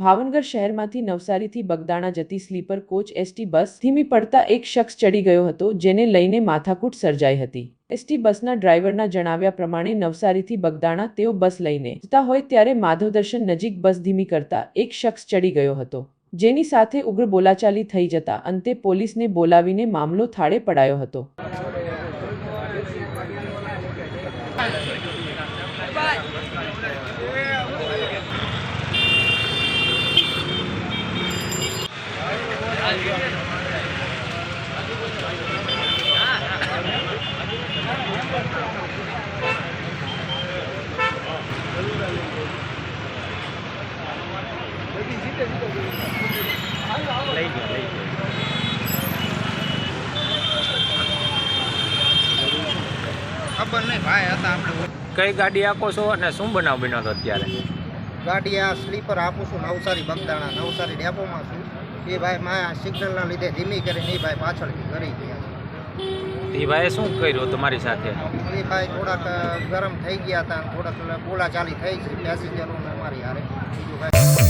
ભાવનગર શહેરમાંથી નવસારીથી બગદાણા જતી sleeper coach ST bus ધીમી પડતા એક શખ્સ ચડી ગયો હતો, જેને લઈને માથાકૂટ સર્જાઈ હતી. એસટી બસના ડ્રાઈવરના જણાવ્યા પ્રમાણે નવસારીથી બગદાણા તેઓ બસ લઈને જતા હોય ત્યારે માધવદર્શન નજીક બસ ધીમી કરતા એક શખ્સ ચડી ગયો હતો, જેની સાથે ઉગ્ર બોલાચાલી થઈ જતા અંતે પોલીસને બોલાવીને મામલો થાળે પડાયો હતો. ખબર નહીં ભાઈ હતા આપણે કઈ ગાડી આપો છો અને શું બનાવ બન્યો હતો અત્યારે? ગાડી આ સ્લીપર આપું છું નવસારી બગદાણા નવસારી ડેપોમાં છું. એ ભાઈ માં સિગ્નલના લીધે ધીમી કરીને એ ભાઈ પાછળ કરી ગયા એ ભાઈએ શું કર્યું તમારી સાથે? એ ભાઈ થોડાક ગરમ થઈ ગયા હતા અને થોડાક બોલાચાલી થઈ છે. પેસેન્જરોને અમારી હારે. બીજું ભાઈ